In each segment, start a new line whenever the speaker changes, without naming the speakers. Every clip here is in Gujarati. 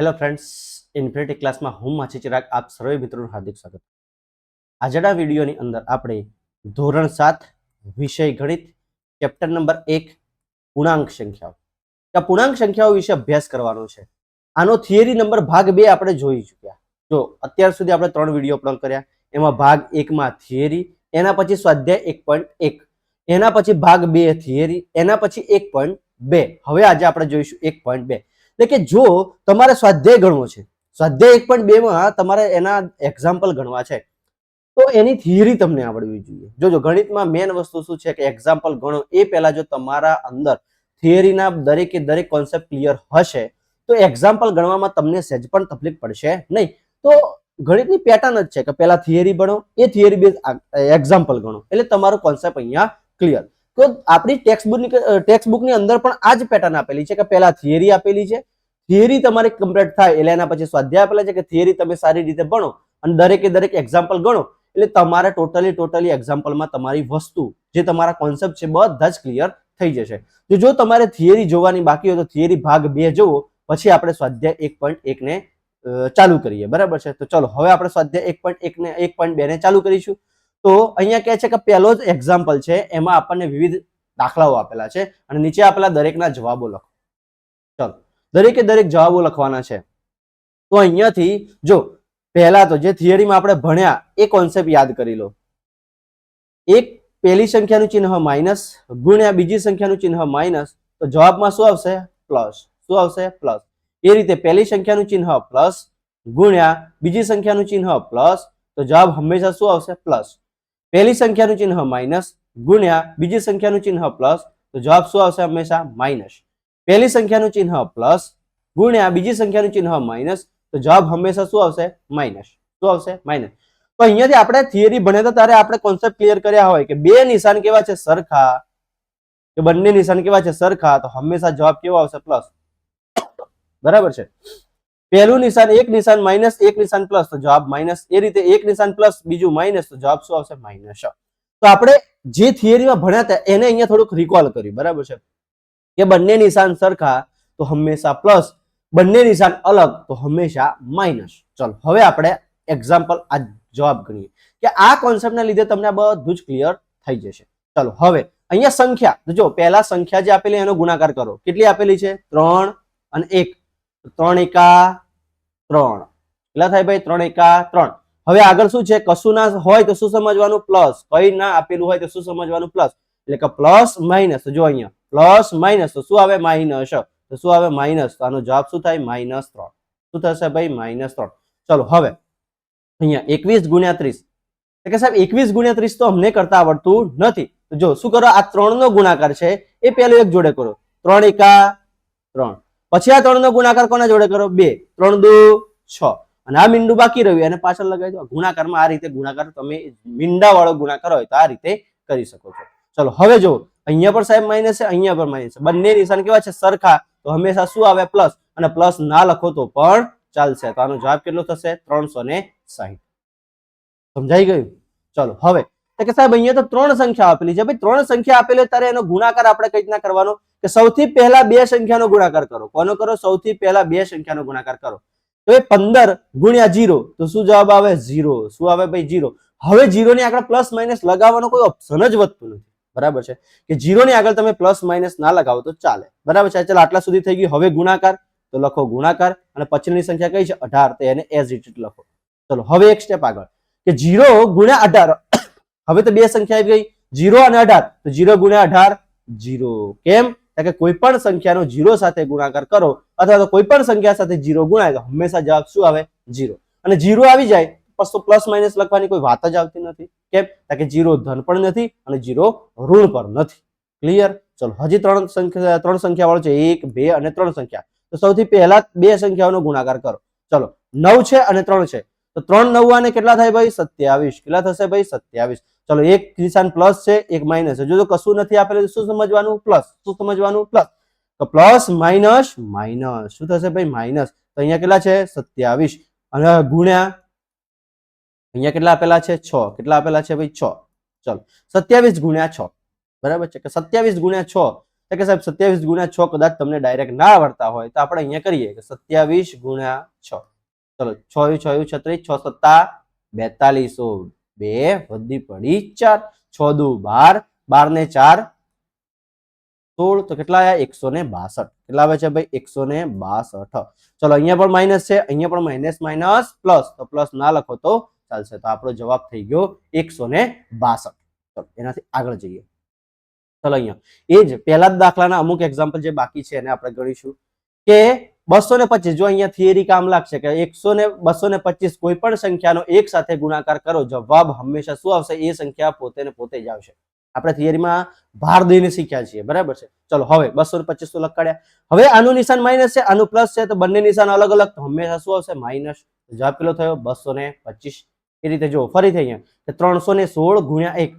હેલો ફ્રેન્ડ્સ ઇન્ફિનિટી ક્લાસમાં હું માછી ચિરાગ, આપ સર્વે મિત્રોનું હાર્દિક સ્વાગત. આજના વિડીયોની અંદર આપણે ધોરણ સાત વિષય ગણિત ચેપ્ટર નંબર એક, પૂર્ણાંક સંખ્યાઓ. આ પૂર્ણાંક સંખ્યાઓ વિશે અભ્યાસ કરવાનો છે. આનો થિયરી નંબર ભાગ બે આપણે જોઈ ચૂક્યા. જો અત્યાર સુધી આપણે ત્રણ વીડિયો અપલોડ કર્યા, એમાં ભાગ એકમાં થિયરી એના પછી સ્વાધ્યાય એક પોઈન્ટ એક, એના પછી ભાગ બે થિયરી એના પછી એક પોઈન્ટ બે. હવે આજે આપણે જોઈશું એક પોઈન્ટ બે. એટલે કે જો તમારે સ્વાધ્યાય ગણવો છે, સ્વાધ્યાય એક પોઈન્ટ બેમાં તમારે એના એક્ઝામ્પલ ગણવા છે. તો એની થિયરી તમને આવડવી જોઈએ. જોજો ગણિતમાં મેન વસ્તુ શું છે કે એક્ઝામ્પલ ગણો, એ પહેલા જો તમારા અંદર થિયરીના દરેકે દરેક કોન્સેપ્ટ ક્લિયર હશે, તો એક્ઝામ્પલ ગણવામાં તમને સહેજ પણ તકલીફ પડશે નહીં. તો ગણિતની પેટર્ન જ છે કે પહેલા થિયરી ભણો, એ થિયરી બેઝ એક્ઝામ્પલ ગણો. એટલે તમારો કોન્સેપ્ટ અહીંયા ક્લિયર તો આપણી ટેક્સ્ટબુકની ટેક્સ્ટબુકની અંદર પણ આ જ પેટર્ન આપેલી છે કે પહેલા થિયરી આપેલી છે. થિયરી તમારી કમ્પ્લીટ થાય એટલે એના પછી સ્વાધ્યાય આપેલા છે કે થિયરી તમે સારી રીતે ભણો અને દરેકે દરેક એક્ઝામ્પલ ગણો એટલે તમારે ટોટલી ટોટલી એક્ઝામ્પલમાં તમારી વસ્તુ જે તમારા કોન્સેપ્ટ છે બધા જ ક્લિયર થઈ જશે. તો જો તમારે થિયરી જોવાની બાકી હોય તો થિયરી ભાગ બે જોવો પછી આપણે સ્વાધ્યાય એક પોઈન્ટ એકને ચાલુ કરીએ. બરાબર છે? તો ચલો, હવે આપણે સ્વાધ્યાય એક પોઈન્ટ એકને, એક પોઈન્ટ બેને ચાલુ કરીશું. તો અહીંયા કહે છે કે પહેલો જ એક્ઝામ્પલ છે, એમાં આપણને વિવિધ દાખલાઓ આપેલા છે અને નીચે આપેલા દરેકના જવાબો લખો. ચલો, દરેકે દરેક જવાબો લખવાના છે. તો અહીંયાથી જો, પહેલા તો જે થિયરીમાં આપણે ભણ્યા, એ કોન્સેપ્ટ યાદ કરી લો. એક પહેલી સંખ્યાનું ચિહ્ન માઇનસ ગુણ્યા બીજી સંખ્યાનું ચિહ્ન માઇનસ તો જવાબમાં શું આવશે? પ્લસ શું આવશે? પ્લસ એ રીતે પહેલી સંખ્યાનું ચિહ્ન પ્લસ ગુણ્યા બીજી સંખ્યાનું ચિહ્ન પ્લસ તો જવાબ હંમેશા શું આવશે? પ્લસ પહેલી સંખ્યાનું ચિહ્ન માઇનસ ગુણ્યા બીજી સંખ્યાનું ચિહ્ન પ્લસ તો જવાબ શું આવશે હંમેશા? માઇનસ પહેલી સંખ્યાનું ચિહ્ન પ્લસ ગુણ્યા બીજી સંખ્યાનું ચિહ્ન માઇનસ તો જવાબ હંમેશા શું આવશે? માઇનસ શું આવશે? માઇનસ તો અહીંયાથી આપણે થિયરી ભણ્યા ત્યારે આપણે કોન્સેપ્ટ ક્લિયર કર્યા હોય કે બે નિશાન કેવા છે? સરખા. કે બંને નિશાન કેવા છે? સરખા. તો હંમેશા જવાબ કેવો આવશે? પ્લસ બરાબર છે? પહેલું નિશાન એક નિશાન માઇનસ એક નિશાન પ્લસ તો જવાબ માઇનસ એ રીતે એક નિશાન પ્લસ બીજું માઇનસ તો જવાબ શું આવશે? માઇનસ તો આપણે જે થિયરીમાં ભણ્યા હતા, એને અહીંયા થોડુંક રિકોલ કર્યું. બરાબર છે? કે બંને નિશાન સરખા, તો હંમેશા પ્લસ બંને નિશાન અલગ, તો હંમેશા માઇનસ ચલો, હવે આપણે એક્ઝામ્પલ આ જવાબ ગણીએ. કે આ કોન્સેપ્ટના લીધે તમને બધું જ ક્લિયર થઈ જશે. ચલો, હવે અહીંયા સંખ્યા. જો, પહેલા સંખ્યા જે આપેલી, એનો ગુણાકાર કરો. કેટલી આપેલી છે? ત્રણ અને એક. ત્રણ એકા ત્રણ. કેટલા થાય ભાઈ? ત્રણ એકા ત્રણ. હવે આગળ શું છે? કશું ના હોય તો શું સમજવાનું? પ્લસ. કઈ ના આપેલું હોય તો શું સમજવાનું? પ્લસ. એટલે કે પ્લસ માઇનસ. જો અહીંયા. Plus minus. તો શું આવે? માઇનસ. તો શું આવે? માઇનસ. તો આનો જવાબ શું થાય? માઇનસ ત્રણ. શું થશે ભાઈ? માઇનસ ત્રણ. ચલો, હવે. અહીંયા એકવીસ ગુણ્યા ત્રીસ. એટલે કે સાહેબ, એકવીસ ગુણ્યા ત્રીસ તો અમને કરતા આવડતું નથી. જો, શું કરો? આ ત્રણ નો ગુણાકાર છે. એ પેલો એક જોડે કરો. ત્રણ એકા ત્રણ. પછી આ ત્રણ નો ગુણાકાર કોના જોડે કરો? બે. ત્રણ, દુ, છ. અને આ મીંડું બાકી રહ્યું, એને પાછળ લગાવી દો. ગુણાકારમાં આ રીતે ગુણાકાર તમે મીંડા વાળો ગુણાકાર હોય તો આ રીતે કરી શકો છો. ચલો, હવે જો અહીંયા પણ સાહેબ માઇનસ છે, અહીંયા પણ માઇનસ છે. બંને નિશાન કેવા છે? સરખા. તો હંમેશા શું આવે? પ્લસ અને પ્લસ ના લખો તો પણ ચાલશે. તો આનો જવાબ કેટલો થશે? ત્રણસો સાહીઠ. સમજાઈ ગયું? ચલો, હવે તો કે સાહેબ, અહીંયા તો ત્રણ સંખ્યા આપેલી છે. ભાઈ, ત્રણ સંખ્યા આપેલી ત્યારે એનો ગુણાકાર આપણે કઈ રીતના કરવાનો? કે સૌથી પહેલા બે સંખ્યાનો ગુણાકાર કરો. કોનો કરો? સૌથી પહેલા બે સંખ્યાનો ગુણાકાર કરો. તો એ પંદર ગુણ્યા જીરો, તો શું જવાબ આવે? ઝીરો શું આવે ભાઈ? જીરો. હવે જીરો ની આગળ પ્લસ માઇનસ લગાવવાનો કોઈ ઓપ્શન જ વધતું નથી. બરાબર છે? કે જીરો ની આગળ તમે પ્લસ માઇનસ ના લગાવો તો ચાલે. બરાબર છે? ચાલો, આટલા સુધી થઈ ગયું. હવે ગુણાકાર. તો લખો ગુણાકાર. અને પછીની સંખ્યા કઈ છે? અઢાર. તો એને એઝ ઇટ લખો. ચલો, હવે એક સ્ટેપ આગળ. કે જીરો ગુણ્યા અઢાર હવે તો બે સંખ્યા આવી ગઈ. જીરો અને અઢાર. તો જીરો ગુણ્યા અઢાર, જીરો. કેમ? કે કોઈ પણ સંખ્યાનો જીરો સાથે ગુણાકાર કરો અથવા તો કોઈ પણ સંખ્યા સાથે જીરો ગુણાય તો હંમેશા જવાબ શું આવે? જીરો. અને જીરો આવી જાય, પછી પ્લસ માઇનસ લખવાની કોઈ વાત જ આવતી નથી. કેમ? કે જીરો ધન પણ નથી અને જીરો ઋણ પણ નથી. ક્લિયર ચલો, હજી ત્રણ સંખ્યા ત્રણ સંખ્યા વાળો છે. એક, બે અને ત્રણ સંખ્યા. તો સૌથી પહેલા બે સંખ્યાઓનો ગુણાકાર કરો. ચલો, નવ છે અને ત્રણ છે. તો ત્રણ નવ્વાને કેટલા થાય ભાઈ? સત્યાવીસ. કેટલા થશે ભાઈ? સત્યાવીસ. ચલો, એક નિશાન પ્લસ છે, એક માઇનસ છે. જો કશું નથી આપેલું શું સમજવાનું? પ્લસ શું સમજવાનું? પ્લસ તો પ્લસ માઇનસ માઇનસ શું થશે ભાઈ? માઇનસ તો અહીંયા કેટલા છે? સત્યાવીસ. અને ગુણ્યા અહીંયા કેટલા આપેલા છે? છ. કેટલા આપેલા છે ભાઈ? છ. ચલો, સત્યાવીસ ગુણ્યા છ. બરાબર છે? કે સત્યાવીસ ગુણ્યા છ. કે સાહેબ, સત્યાવીસ ગુણ્યા છ કદાચ તમને ડાયરેક્ટ ના આવડતા હોય, તો આપણે અહીંયા કરીએ કે સત્યાવીસ ગુણ્યા છ. ચલો, છ છ છત્રીસ, છ સત્તા બેતાલીસો. બે વધી પડી ચાર. છ દુ બાર. બાર ને ચાર. સોળ. તો કેટલા આવ્યા એકસો ને બાસઠ. કેટલા આવે છે ભાઈ? એકસો ને બાસઠ. ચલો, અહીંયા પણ માઇનસ છે, અહીંયા પણ માઇનસ માઇનસ પ્લસ તો પ્લસ ના લખો તો ચાલશે. તો આપણો જવાબ થઈ ગયો એકસો ને બાસઠ. ચલો, એનાથી આગળ જઈએ. ચલો, અહીંયા. એ જ પહેલા જ દાખલાના અમુક એક્ઝામ્પલ જે બાકી છે એને આપણે ગણીશું. કે બસો ને પચીસ, જો અહીંયા થિયરી કામ લાગશે કે એકસો ને બસો ને પચીસ કોઈ પણ સંખ્યાનો એક સાથે ગુણાકાર કરો, જવાબ હંમેશા શું આવશે? એ સંખ્યા પોતે ને પોતે જ આવશે. આપણે થિયરીમાં ભાર દઈને શીખ્યા છીએ, બરાબર છે? ચલો, હવે બસો ને પચીસ તો લખાડ્યા હવે આનું નિશાન માઇનસ છે, આનું પ્લસ છે, તો બંને નિશાન અલગ અલગ, તો હંમેશા શું આવશે? માઇનસ જવાબ કેટલો થયો? બસો ને પચીસ. એ રીતે જો ફરીથી અહીંયા ત્રણસો ને સોળ ગુણ્યા એક.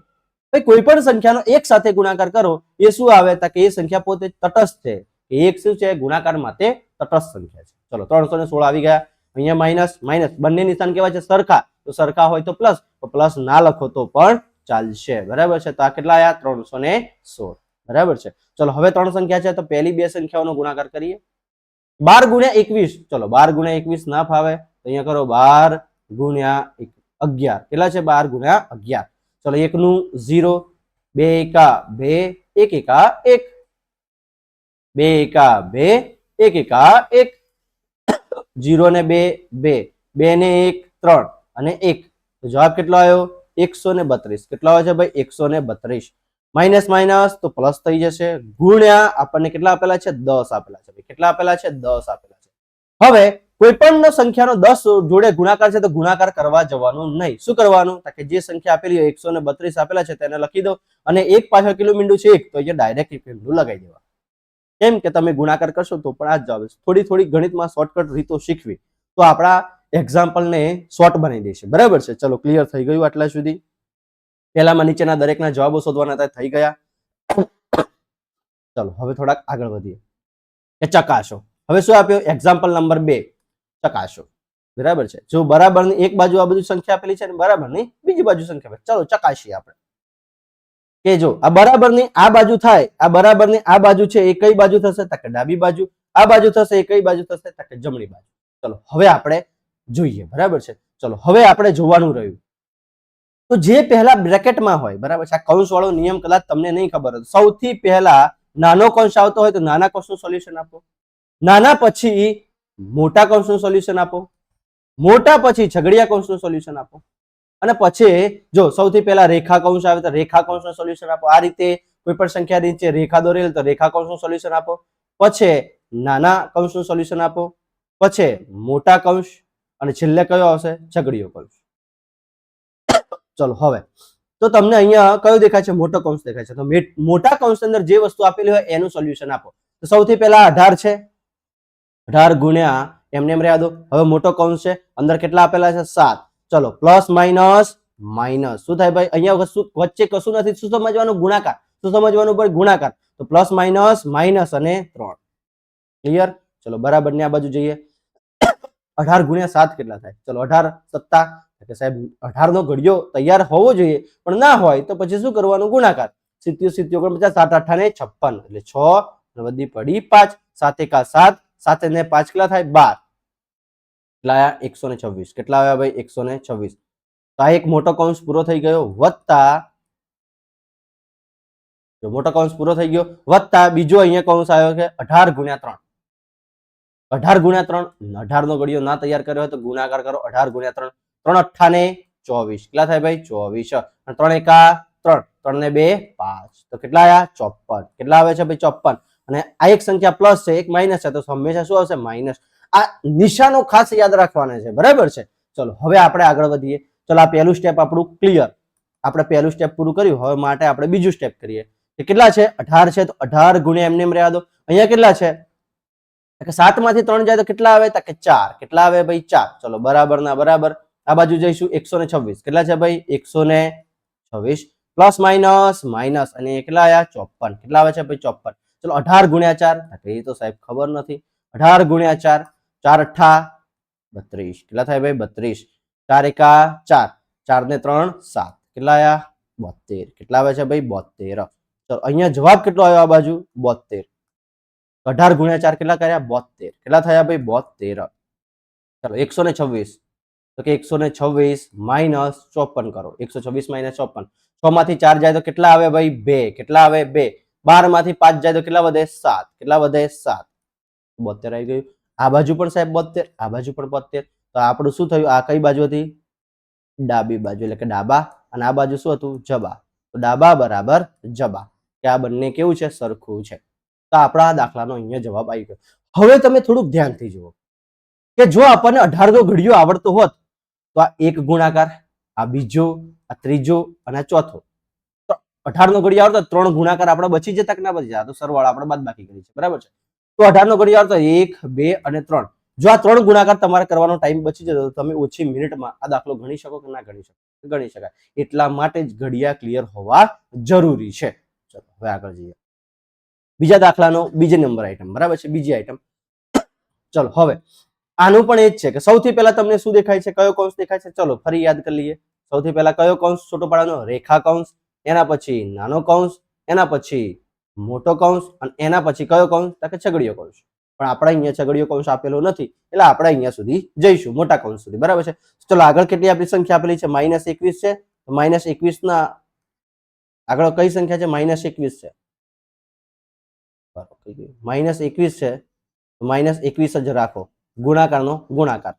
કોઈ પણ સંખ્યાનો એક સાથે ગુણાકાર કરો, એ શું આવે? તો કે એ સંખ્યા પોતે તટસ્થ છે. એક શું છે? ગુણાકાર માટે તટસ્થ સંખ્યા છે. ચલો, ત્રણસો ને સોળ આવી ગયા. અહીંયા માઇનસ માઇનસ બંને નિશાન કેવા છે? સરખા. તો સરખા હોય તો પ્લસ તો પ્લસ ના લખો તો પણ ચાલશે. બરાબર છે? તો આ કેટલા આયા? ત્રણસો ને સોળ. બરાબર છે? ચલો, હવે ત્રણ સંખ્યા છે તો પહેલી બે સંખ્યાઓનો ગુણાકાર કરીએ. બાર ગુણ્યા એકવીસ. ચલો, બાર ગુણ્યા એકવીસ ના ફાવે. તો અહીંયા કરો બાર ગુણ્યા અગિયાર. કેટલા છે? બાર ગુણ્યા અગિયાર. ચલો, એકનું ઝીરો, બે એકા, બે, એક એકા, એક. બે એકા બે, એક એકા એક. જીરો ને બે બે. બે ને એક, ત્રણ. અને એક. જવાબ કેટલો આવ્યો? એકસો ને બત્રીસ. કેટલો આવે છે ભાઈ? એકસો ને બત્રીસ. માઇનસ માઇનસ તો પ્લસ થઈ જશે. ગુણ્યા આપણને કેટલા આપેલા છે? દસ આપેલા છે. કેટલા આપેલા છે? દસ આપેલા છે. હવે કોઈ પણ સંખ્યાનો દસ જોડે ગુણાકાર છે તો ગુણાકાર કરવા જવાનું નહીં. શું કરવાનું? કે જે સંખ્યા આપેલી હોય, એકસો ને બત્રીસ આપેલા છે, તેને લખી દો. અને એક પાછળ કેટલું મીંડું છે? એક. તો અહીંયા ડાયરેક્ટ મીંડું લગાવી દેવા કેમ કે તમે ગુણાકાર કરશો તો પણ આ જ જવાબ. થોડી થોડી ગણિતમાં શોર્ટકટ રીતો શીખવી. તો આપણા એક્ઝામ્પલને શોર્ટ બનાવી દેશે બરાબર છે? ચલો ક્લિયર થઈ ગયું આટલા સુધી. પહેલામાં નીચેના દરેકના જવાબો શોધવાના હતા, થઈ ગયા. ચલો, હવે થોડાક આગળ વધીએ. કે ચકાસો. હવે શું આપ્યો? એક્ઝામ્પલ નંબર બે. ચકાસો. બરાબર છે? જો બરાબરની એક બાજુ આ બધું સંખ્યા આપેલી છે અને નહીં? બીજી બાજુ સંખ્યા. ચલો ચકાશીએ આપણે. કે જો આ બરાબરની આ બાજુ થાય, આ બરાબરની આ બાજુ છે, એ કઈ બાજુ થશે? તો કે ડાબી બાજુ. આ બાજુ થશે, એ કઈ બાજુ થશે? તો કે જમણી બાજુ. ચલો, હવે આપણે જોઈએ, બરાબર છે? ચલો, હવે આપણે જોવાનું રહ્યું. તો જે પહેલા બ્રેકેટમાં હોય, બરાબર છે? આ કૌંસ વાળો નિયમ કદાચ તમને નહીં ખબર હોય. સૌથી પહેલા નાનો કૌંસ આવતો હોય તો નાના કૌંસનું સોલ્યુશન આપો. નાના પછી મોટા કૌંસનું સોલ્યુશન આપો. મોટા પછી છગડિયા કૌંસનું સોલ્યુશન આપો. અને પછી જો સૌથી પહેલા રેખા કૌંસ આવે તો રેખા કૌંસનું સોલ્યુશન આપો. આ રીતે કોઈ પણ સંખ્યા નીચે રેખા દોરેલ તો રેખા કૌંસનું સોલ્યુશન આપો. પછી નાના કૌંસનું સોલ્યુશન આપો. પછી મોટા કૌંસ અને છેલ્લે કયો આવશે? છગડીયો કૌંસ ચલો હવે. તો તમને અહીંયા કયો દેખાય છે? મોટો કૌંસ દેખાય છે. તો મોટા કૌંસ અંદર જે વસ્તુ આપેલી હોય એનું સોલ્યુશન આપો. તો સૌથી પહેલા અઢાર છે. અઢાર ગુણ્યા, એમને એમ રહ્યા દો. હવે મોટો કૌંસ છે. અંદર કેટલા આપેલા છે? સાત. ચલો, પ્લસ માઇનસ માઇનસ. શું થાય ભાઈ? અહીંયા વસ્તુ- વચ્ચે કશું નથી, શું સમજવાનું? ગુણાકાર. શું સમજવાનું ભાઈ? ગુણાકાર. તો પ્લસ માઇનસ માઇનસ અને ત્રણ. ક્લિયર ચલો બરાબર ને આ બાજુ જઈએ. અઢાર ગુણ્યા સાત કેટલા થાય? ચલો, અઢાર સત્તા. કે સાહેબ અઢાર નો ઘડિયો તૈયાર હોવો જોઈએ, પણ ના હોય તો પછી શું કરવાનું? ગુણાકાર. સિત્યો સિત્યો પચાસ સાત અઠા ને છપ્પન. એટલે છ બધી પડી પાંચ. સાત એકા સાત સાત ને પાંચ કેટલા થાય? બાર. કેટલા આવ્યા એકસો ને છવ્વીસ. કેટલા આવ્યા ભાઈ? એકસો ને છવ્વીસ. તો આ એક મોટો કૌંસ પૂરો થઈ ગયો વત્તા જો મોટો કૌંસ પૂરો થઈ ગયો વત્તા બીજો અહીંયા કૌંસ આવ્યો છે અઢાર ગુણ્યા ત્રણ. અઢાર ગુણ્યા ત્રણ. અઢાર નો ગળિયો ના તૈયાર કર્યો હોય તો ગુણાકાર કરો. અઢાર ગુણ્યા ત્રણ. ત્રણ અઠાને ચોવીસ. કેટલા થાય ભાઈ? ચોવીસ. અને ત્રણ એકા ત્રણ. ત્રણ ને બે પાંચ. તો કેટલા આવ્યા ચોપન કેટલા આવે છે ભાઈ? ચોપન અને આ એક સંખ્યા પ્લસ છે. એક માઇનસ છે. તો હંમેશા શું આવશે? માઇનસ આ નિશાનો ખાસ યાદ રાખવાના છે. બરાબર છે? ચલો, હવે આપણે આગળ વધીએ. ચલો, આ પહેલું સ્ટેપ આપણું ક્લિયર આપણે પહેલું સ્ટેપ પૂરું કર્યું. હવે માટે આપણે બીજું સ્ટેપ કરીએ. કે કેટલા છે? અઢાર છે, તો અઢાર ગુણ્યા એમને એમ રહ્યા દો. અહીંયા કેટલા છે? કે સાતમાંથી ત્રણ જાય તો કેટલા આવે? તો કે ચાર. કેટલા આવે ભાઈ? ચાર. ચલો બરાબર ના બરાબર. આ બાજુ જઈશું. એકસો ને છવ્વીસ. કેટલા છે ભાઈ? એકસો ને છવ્વીસ. Plus minus minus. અને કેટલા આવ્યા ચોપન. કેટલા આવે છે ભાઈ? ચોપન. ચલો, અઢાર ગુણ્યા ચાર. એ તો સાહેબ ખબર નથી. અઢાર ગુણ્યા ચાર. ચાર અઠ્ઠા, બત્રીસ. કેટલા થાય ભાઈ? બત્રીસ. ચાર એકા ચાર. ચાર ને ત્રણ, સાત. કેટલા આવ્યા બોતેર કેટલા આવે છે ભાઈ? બોતેર ચલો, અહીંયા જવાબ કેટલો આવ્યો આ બાજુ? બોતેર અઢાર ગુણ્યા ચાર કેટલા કર્યા? બોતેર કેટલા થયા ભાઈ? બોતેર ચલો, એકસો ને છવ્વીસ. તો કે એકસો ને છવ્વીસ માઇનસ ચોપન કરો. એકસો છવ્વીસ માઇનસ ચોપન. છ માંથી ચાર જાય તો કેટલા આવે ભાઈ? બે. કેટલા આવે? બે. બારમાંથી પાંચ જાય તો કેટલા વધે? સાત. કેટલા વધે? સાત. બોતેર આવી ગયું. આ બાજુ પણ સાહેબ બોતેર, આ બાજુ પણ બોતેર. તો આપણું શું થયું? આ કઈ બાજુ હતી? ડાબી બાજુ, એટલે કે ડાબા. અને આ બાજુ શું હતું? જબા. તો ડાબા બરાબર જબા. કે આ બંને કેવું છે? સરખું છે. તો આપણા દાખલાનો અહીંયા જવાબ આવી ગયો. હવે તમે થોડુંક ધ્યાનથી જુઓ. કે જો આપણને અઢારનો ઘડિયો આવડતો હોત, તો આ એક ગુણાકાર, આ બીજો, આ ત્રીજો અને ચોથો. તો અઢારનો ઘડિયો આવડતો ત્રણ ગુણાકાર આપણે બચી જતા કે ના બચી જતા? તો સરવાળો આપણે બાદ બાકી કરી છે. બરાબર છે? તો અઢારનો ઘડિયાળ તો એક, બે અને ત્રણ. જો આ ત્રણ ગુણાકાર તમારે કરવાનો ટાઈમ બચી જતો તો તમે ઓછી મિનિટમાં આ દાખલો ગણી શકો કે ના ગણી શકો? ગણી શકાય. એટલા માટે જ ઘડિયા ક્લિયર હોવા જરૂરી છે. ચલો, હવે આગળ જઈએ. બીજા દાખલાનો, બીજે નંબર આઈટમ બરાબર છે? બીજી આઈટમ ચલો, હવે. આનું પણ એ જ છે કે સૌથી પહેલા તમને શું દેખાય છે? કયો કૌંસ દેખાય છે? ચલો, ફરી યાદ કરી લઈએ. સૌથી પહેલા કયો કૌંસ? છોટો પાડવાનો. રેખા કૌંસ. એના પછી નાનો કૌંસ. એના પછી મોટો કૌંસ અને એના પછી કયો કૌંસ? તો કે છગડીયો કૌંસ. પણ આપણે અહીંયા છગડીયો કૌંસ આપેલો નથી, એટલે આપણે અહીંયા સુધી જઈશું, મોટા કૌંસ સુધી. બરાબર છે? ચલો આગળ કેટલી આપણી સંખ્યા આપેલી છે? માઇનસ એકવીસ છે. માઇનસ એકવીસ ના આગળ કઈ સંખ્યા છે? માઇનસ એકવીસ છે. માઇનસ એકવીસ છે. માઇનસ એકવીસ જ રાખો. ગુણાકારનો ગુણાકાર.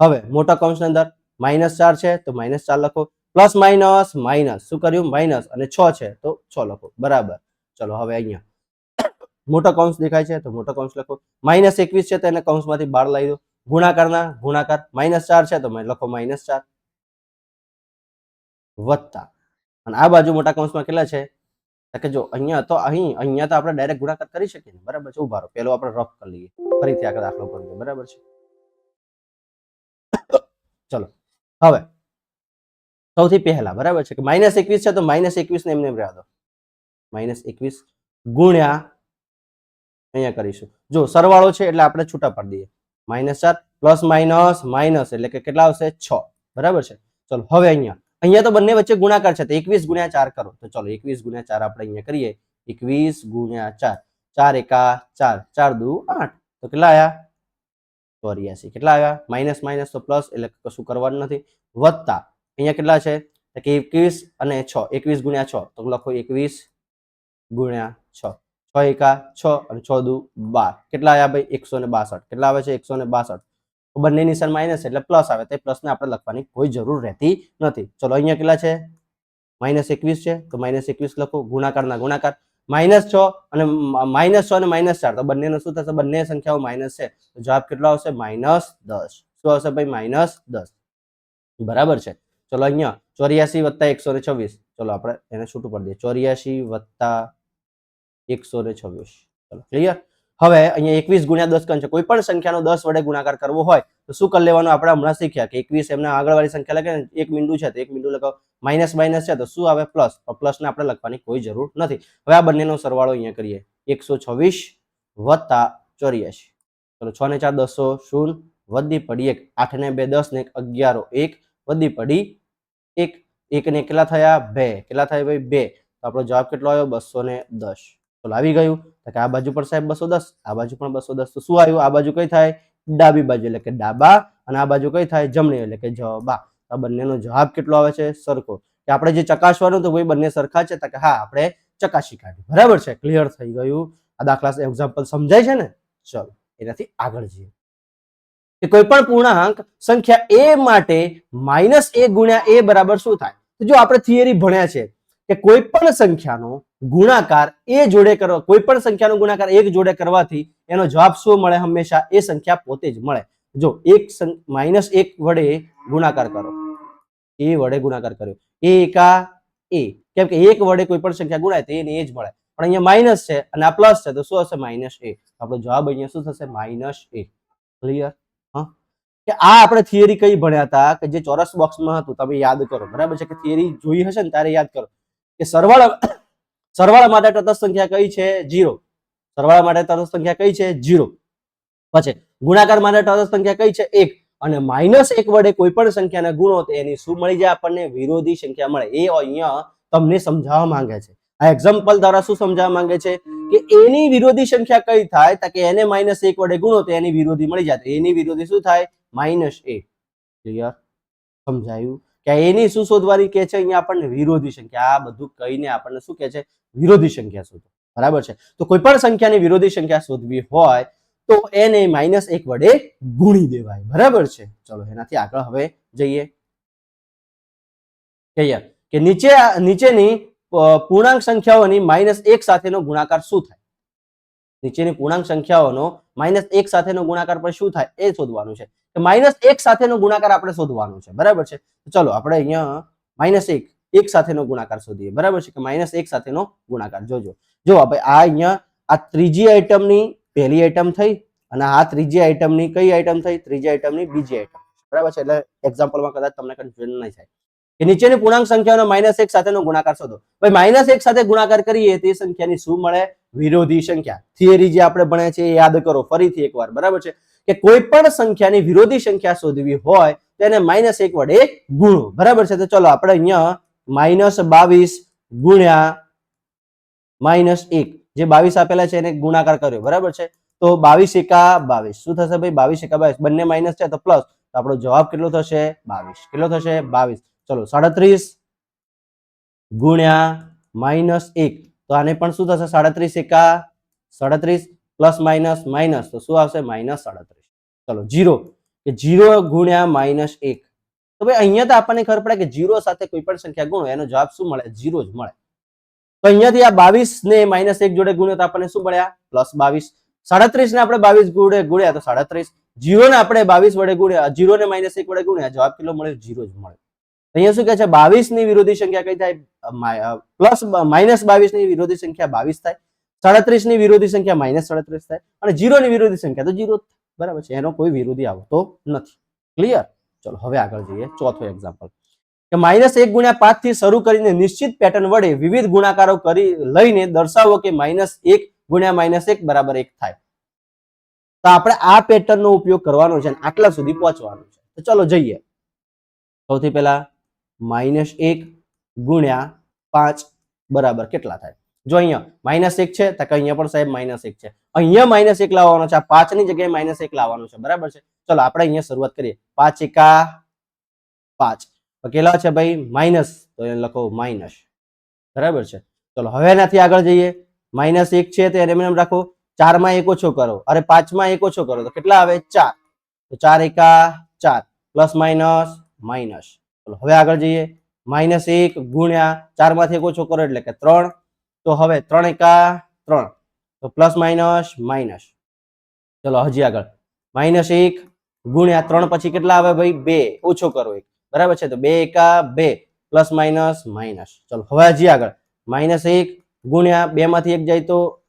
હવે મોટા કૌંસની અંદર માઇનસ ચાર છે, તો માઇનસ ચાર લખો. Plus minus minus. શું કર્યું? માઇનસ અને છ છે, તો છ લખો. બરાબર. ચલો, હવે અહીંયા. મોટો કૌંસ દેખાય છે, તો મોટો કૌંસ લખો. માઇનસ એકવીસ છે, તો એને કૌંસમાંથી બહાર લાવી દો. ગુણાકારના ગુણાકાર માઇનસ ચાર છે, તો લખો માઇનસ ચાર. વત્તા. અને આ બાજુ મોટા કૌંસમાં કેટલા છે? કે જો અહીંયા તો અહીં, અહીંયા તો આપણે ડાયરેક્ટ ગુણાકાર કરી શકીએ બરાબર છે? ઉભારો પેલો આપણે રફ કરી લઈએ. ફરીથી આગળ દાખલો કરીએ બરાબર છે? ચલો, હવે. સૌથી પહેલા, બરાબર છે? કે માઇનસ એકવીસ છે, તો માઇનસ એકવીસ ને એમને એમ રહેવા માઇનસ એકવીસ ગુણ્યા અહીંયા કરીશું. જો સરવાળો છે એટલે આપણે છૂટા પાડી દઈએ. માઇનસ ચાર પ્લસ માઇનસ માઇનસ એટલે કે કેટલા આવશે? છ. બરાબર છે? ચલો, હવે અહીંયા. અહીંયા તો બંને વચ્ચે ગુણાકાર છે, તો એકવીસ ગુણ્યા ચાર કરો. તો ચલો, એકવીસ ગુણ્યા ચાર આપણે અહીંયા કરીએ. એકવીસ ગુણ્યા ચાર. ચાર એકા ચાર. ચાર દુ આઠ. તો કેટલા આવ્યા ચોર્યાસી. કેટલા આવ્યા માઇનસ માઇનસ તો પ્લસ એટલે કશું કરવાનું નથી. વત્તા. અહીંયા કેટલા છે? કે એકવીસ અને છ. એકવીસ ગુણ્યા છ. તો લખો એકવીસ ગુણ્યા છ. છ એકા છ અને છ દુ બાર. કેટલા આવ્યા ભાઈ? એકસો ને બાસઠ. કેટલા આવે છે? એકસો ને બાસઠ. તો બંને નિશાન માઇનસ એટલે પ્લસ આવે. તે પ્લસને આપણે લખવાની કોઈ જરૂર રહેતી નથી. ચલો, અહીંયા કેટલા છે? માઇનસ એકવીસ છે. તો માઇનસ એકવીસ લખો. ગુણાકારના ગુણાકાર. માઇનસ છ અને માઇનસ છ અને માઇનસ ચાર. તો બંનેનો શું થશે? બંને સંખ્યાઓ માઇનસ છે. તો જવાબ કેટલો આવશે? માઇનસ દસ. શું આવશે ભાઈ? માઇનસ દસ. બરાબર છે. ચલો, અહીંયા ચોર્યાસી વત્તા એકસો ને છવ્વીસ. ચલો, આપણે એને છૂટું પડી દઈએ. ચોર્યાસી વત્તા એકસો ને છવ્વીસ. ચલો ક્લિયર હવે અહીંયા એકવીસ ગુણ્યા દસ છે. કોઈ પણ સંખ્યાનો દસ વડે ગુણાકાર કરવો હોય, તો શું કરી લેવાનું? આપણે હમણાં શીખ્યા કે એકવીસ એમના આગળવાળી સંખ્યા લખે ને, એક બિંદુ છે, તો એક બિંદુ લખો. માઇનસ માઇનસ છે, તો શું આવે? પ્લસ. પ્લસને આપણે લખવાની કોઈ જરૂર નથી. હવે આ બંનેનો સરવાળો અહીંયા કરીએ. એકસો છવ્વીસ વત્તા ચોર્યાસી. ચલો, છ ને ચાર દસો શૂન્ય વધી પડી એક. આઠ ને બે દસ ને અગિયારો એક વધી પડી એક. એક ને કેટલા થયા? બે. કેટલા થયા? ભાઈ, બે. તો આપણો જવાબ કેટલો આવ્યો? બસો ને દસ. ચલો આવી ગયું. તો કે આ બાજુ પણ સાહેબ બસો દસ, આ બાજુ પણ બસો દસ. તો શું આવ્યું? આ બાજુ કઈ થાય? ડાબી બાજુ, એટલે કે ડાબા, અને આ બાજુ કઈ થાય? જમણી, એટલે કે જબા આ બંનેનો જવાબ કેટલો આવે છે? સરખો. કે આપણે જે ચકાસવાનું તો ભાઈ બંને સરખા છે? તો કે હા, આપણે ચકાસી કાઢ્યું. બરાબર છે? ક્લિયર થઈ ગયું. આ દાખલા એક્ઝામ્પલ સમજાય છે ને? ચલો, એનાથી આગળ જઈએ. કે કોઈ પણ પૂર્ણાંક સંખ્યા એ માટે માઇનસ એ ગુણ્યા એ બરાબર શું થાય? તો જો આપણે થિયરી ભણ્યા છે, કે કોઈ પણ સંખ્યાનો ગુણાકાર એ જોડે કરવા, કોઈ પણ સંખ્યાનો ગુણાકાર એક જોડે કરવાથી એનો જવાબ શું મળે હંમેશા? એ સંખ્યા પોતે જ મળે. જો એક માઇનસ એક વડે ગુણાકાર કરો, એ વડે ગુણાકાર કર્યો. એ એકા, એ. કેમ કે એક વડે કોઈ પણ સંખ્યા ગુણાય તો એને એ જ મળે. પણ અહીંયા માઇનસ છે અને આ પ્લસ છે તો શું હશે? માઇનસ એ આપણો જવાબ અહીંયા શું થશે? માઇનસ એ ક્લિયર? હા? કે આ આપણે થિયરી કઈ ભણ્યા હતા? કે જે ચોરસ બોક્સમાં હતું, તમે યાદ કરો. બરાબર છે કે થિયરી જોઈ હશે ને ત્યારે યાદ કરો. કે સરવાળા સરવાળા માટે તટસ્થ સંખ્યા કઈ છે? જીરો સરવાળા માટે તટસ્થ સંખ્યા કઈ છે? જીરો પછી ગુણાકાર માટે તટસ્થ સંખ્યા કઈ છે? એક. અને માઇનસ એક વડે કોઈ પણ સંખ્યાના ગુણો તો એની શું મળી જાય? આપણને વિરોધી સંખ્યા મળે. એ અહીંયા તમને સમજાવવા માંગે છે. આ એક્ઝામ્પલ દ્વારા શું સમજાવવા માંગે છે? કે એની વિરોધી સંખ્યા કઈ થાય? તો એને માઇનસ એક વડે ગુણો તો એની વિરોધી મળી જાય. એની વિરોધી શું થાય? માઇનસ એક. ક્લિયર સમજાયું? કે એની શું શોધવાની કે છે? અહીંયા આપણને વિરોધી સંખ્યા. આ બધું કહીને આપણને શું કે છે? વિરોધી સંખ્યા શોધો. બરાબર છે? તો કોઈ પણ સંખ્યાની વિરોધી સંખ્યા શોધવી હોય, તો એને માઇનસ એક વડે ગુણી દેવાય. બરાબર છે? ચલો, એનાથી આગળ હવે જઈએ. કહીએ કે નીચે નીચેની પૂર્ણાંક સંખ્યાઓની માઇનસ એક સાથેનો ગુણાકાર શું થાય? નીચેની પૂર્ણાંક સંખ્યાઓનો માઇનસ એક સાથેનો ગુણાકાર પર શું થાય? એ શોધવાનું છે. માઇનસ એક સાથેનો ગુણાકાર આપણે શોધવાનું છે. બરાબર છે? તો ચલો આપણે અહીંયા માઇનસ એક એક સાથેનો ગુણાકાર શોધીએ. બરાબર છે કે માઇનસ એક સાથેનો ગુણાકાર? જોજો. જો ભાઈ આ અહીંયા, આ ત્રીજી આઈટમની પહેલી આઈટમ થઈ અને આ ત્રીજી આઈટમની કઈ આઈટમ થઈ? ત્રીજી આઈટમની બીજી આઈટમ બરાબર છે? એટલે એક્ઝામ્પલમાં કદાચ તમને કન્ફ્યુઝન નહીં થાય. કે નીચેની પૂર્ણાંક સંખ્યાનો માઇનસ એક સાથેનો ગુણાકાર શોધો. ભાઈ માઇનસ એક સાથે ગુણાકાર કરીએ તે સંખ્યાની શું મળે? વિરોધી સંખ્યા થિયરી જે આપણે ભણ્યા છે એ યાદ કરો, ફરીથી એકવાર, બરાબર છે? કે કોઈ પણ સંખ્યાની વિરોધી સંખ્યા શોધવી હોય તેને માઇનસ એક વડે ગુણો, બરાબર છે? તો ચલો આપણે અહીંયા માઇનસ બાવીસ ગુણ્યા માઇનસ એક, જે બાવીસ આપેલા છે એને ગુણાકાર કર્યો, બરાબર છે? તો બાવીસ એકા બાવીસ. શું થશે ભાઈ? બાવીસ એકા બાવીસ. બંને માઇનસ છે તો પ્લસ તો આપણો જવાબ કેટલો થશે? બાવીસ. કેટલો થશે? બાવીસ. ચલો, સાડત્રીસ ગુણ્યા માઇનસ એક. તો આને પણ શું થશે? સાડત્રીસ એકા સાડત્રીસ પ્લસ માઇનસ માઇનસ. તો શું આવશે? માઇનસ સાડત્રીસ. ચલો, જીરો. કે જીરો ગુણ્યા માઇનસ એક. તો ભાઈ, અહીંયા તો આપણને ખબર પડે કે જીરો સાથે કોઈ પણ સંખ્યા ગુણો, એનો જવાબ શું મળે? જીરો જ મળે. તો અહીંયાથી આ બાવીસ ને માઇનસ એક જોડે ગુણ્યો તો આપણને શું મળ્યા? પ્લસ બાવીસ. સાડત્રીસ ને આપણે બાવીસ ગુડે ગુણ્યા તો સાડત્રીસ. જીરો ને આપણે બાવીસ વડે ગુણ્યા જીરો ને માઇનસ એક વડે ગુણ્યા, જવાબ કેટલો મળે જીરો જ મળે અહીંયા શું કહે છે? બાવીસની વિરોધી સંખ્યા કઈ થાય? પ્લસ માઇનસ બાવીસની વિરોધી સંખ્યા બાવીસ થાય. સાડત્રીસની વિરોધી સંખ્યા માઇનસ સાડત્રીસ થાય. અને જીરો ની વિરોધી સંખ્યા તો જીરો બરાબર છે? એનો કોઈ વિરોધી આવતો નથી. ક્લિયર ચલો, હવે આગળ જઈએ. ચોથો એક્ઝામ્પલ કે માઇનસ એક ગુણ્યા પાંચથી શરૂ કરીને નિશ્ચિત પેટર્ન વડે વિવિધ ગુણાકારો કરી લઈને દર્શાવો કે માઇનસ એક ગુણ્યા માઇનસ એક બરાબર એક થાય. તો આપણે આ પેટર્ન નો ઉપયોગ કરવાનો છે આટલા સુધી પહોંચવાનું છે. તો ચલો જઈએ. સૌથી પહેલા માઇનસ એક ગુણ્યા પાંચ બરાબર કેટલા થાય? જો અહીંયા માઇનસ એક છે, તો અહીંયા પણ સાહેબ માઇનસ એક છે. અહીંયા માઇનસ એક લાવવાનો છે, આ પાંચની જગ્યાએ માઇનસ એક લાવવાનું છે, બરાબર છે? ચલો આપણે અહીંયા શરૂઆત કરીએ. પાંચ એકા પાંચ. કેટલા છે ભાઈ? માઇનસ તો એને લખો માઇનસ બરાબર છે? ચલો હવે એનાથી આગળ જઈએ. માઇનસ એક છે, તો એને એમ રાખો, ચારમાં એક ઓછો કરો. અરે પાંચમાં એક ઓછો કરો, તો કેટલા આવે? ચાર. તો ચાર એકા ચાર. પ્લસ માઇનસ માઇનસ ચલો, હવે આગળ જઈએ. માઇનસ એક ગુણ્યા ચારમાંથી એક ઓછો કરો એટલે કે ત્રણ. તો હવે ત્રણ એકા ત્રણ. તો પ્લસ માઇનસ માઇનસ. ચલો, હજી આગળ. માઇનસ એક ગુણ્યા ત્રણ પછી કેટલા આવે ભાઈ? બે. ઓછો કરો એક. બરાબર છે? તો બે એકા બે પ્લસ માઇનસ માઇનસ. ચલો, હવે હજી આગળ. માઇનસ એક ગુણ્યા બે માંથી એક જાય તો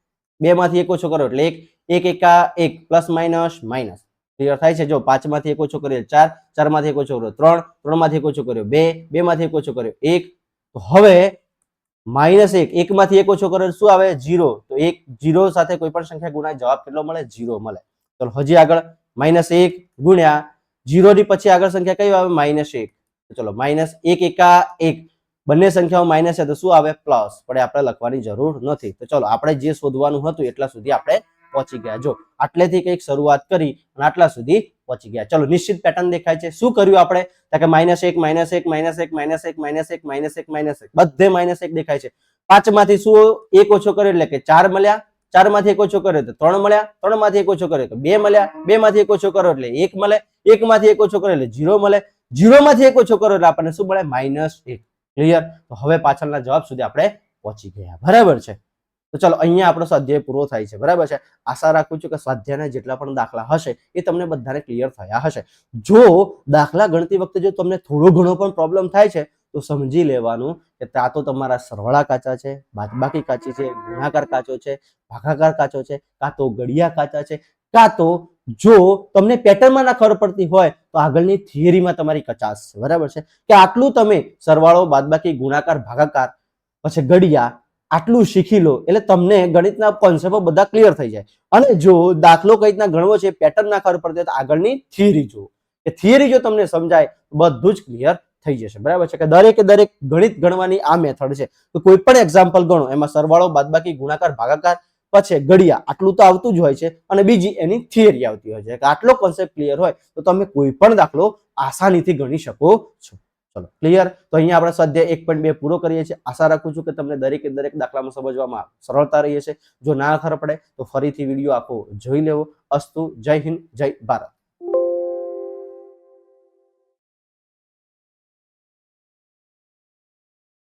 બે માંથી એક ઓછો કરો એટલે એક એક એકા એક. Plus minus minus. ક્લિયર થાય છે? જો પાંચમાંથી એક ઓછો કર્યો ચાર ચારમાંથી એક ઓછો કર્યો ત્રણ ત્રણમાંથી એક ઓછો કર્યો બે માંથી એક ઓછો કર્યો એક. તો હવે માઇનસ એક એક માંથી એક ઓછો કર્યો શું આવે? જીરો તો એક જીરો સાથે કોઈ પણ સંખ્યા ગુણાય, જવાબ કેટલો મળે? જીરો મળે. તો હજી આગળ. માઇનસ એક ગુણ્યા જીરો ની પછી આગળ સંખ્યા કઈ આવે? માઇનસ એક. ચલો માઇનસ એક એકા એક. બંને સંખ્યાઓ માઇનસ છે, તો શું આવે? પ્લસ. પણ આપણે લખવાની જરૂર નથી. તો ચલો, આપણે જે શોધવાનું હતું, એટલા સુધી આપણે પહોંચી ગયા. જો આટલેથી કંઈક શરૂઆત કરી અને આટલા સુધી પહોંચી ગયા. ચલો, નિશ્ચિત પેટર્ન દેખાય છે. શું કર્યું આપણે? તો કે માઇનસ એક માઇનસ એક માઇનસ એક માઇનસ એક માઇનસ એક માઇનસ એક માઇનસ એક. બધે માઇનસ એક દેખાય છે. પાંચમાંથી શું એક ઓછો કર્યો? એટલે કે ચાર મળ્યા. ચારમાંથી એક ઓછો કર્યો તો ત્રણ મળ્યા. ત્રણમાંથી એક ઓછો કર્યો તો બે મળ્યા. બે માંથી એક ઓછો કર્યો એટલે એક મળે. એક માંથી એક ઓછો કર્યો એટલે જીરો મળે. જીરો માંથી એક ઓછો કર્યો એટલે આપણને શું મળે? માઇનસ એક. ક્લિયર તો હવે પાછળના જવાબ સુધી આપણે પહોંચી ગયા. બરાબર છે. તો ચલો અહીંયા આપણો સ્વાધ્યાય પૂરો થાય છે, બરાબર છે? આશા રાખું છું કે સ્વાધ્યાયના જેટલા પણ દાખલા હશે એ તમને બધાને ક્લિયર થયા હશે. જો દાખલા ગણતી વખતે જો તમને થોડો ઘણો પણ પ્રોબ્લેમ થાય છે, તો સમજી લેવાનું કે ત્યાં તો તમારા સરવાળા કાચા છે, બાદબાકી કાચી છે, ગુણાકાર કાચો છે, ભાગાકાર કાચો છે, કાં તો ગડિયા કાચા છે, કાં તો જો તમને પેટર્નમાં ના ખબર પડતી હોય, તો આગળની થિયરીમાં તમારી કચાશ છે, બરાબર છે? કે આટલું તમે સરવાળો, બાદબાકી, ગુણાકાર, ભાગાકાર, પછી ગડિયા આટલું શીખી લો, એટલે તમને ગણિતના કોન્સેપ્ટો બધા ક્લિયર થઈ જાય. અને જો દાખલો કઈ રીતના ગણવો છે પેટર્ન ના ખબર પડતી તો આગળની થિયરી જુઓ. કે થિયરી જો તમને સમજાય બધું જ ક્લિયર થઈ જશે. બરાબર છે? કે દરેકે દરેક ગણિત ગણવાની આ મેથડ છે. તો કોઈ પણ એક્ઝામ્પલ ગણો, એમાં સરવાળો, બાદબાકી, ગુણાકાર, ભાગાકાર, પછી ઘડિયા, આટલું તો આવતું જ હોય છે. અને બીજી એની થિયરી આવતી હોય છે. કે આટલો કોન્સેપ્ટ ક્લિયર હોય, તો તમે કોઈ પણ દાખલો આસાનીથી ગણી શકો છો. ચલો ક્લિયર તો અહીંયા આપણે સ્વાધ્યાય એક પોઈન્ટ બે પૂરો કરીએ છીએ. આશા રાખું છું કે તમને દરેકે દરેક દાખલામાં સમજવામાં સરળતા રહી છે જો ના ખબર પડે તો ફરીથી વીડિયો આખો જોઈ લેવો. અસ્તુ, જય હિન્દ, જય ભારત.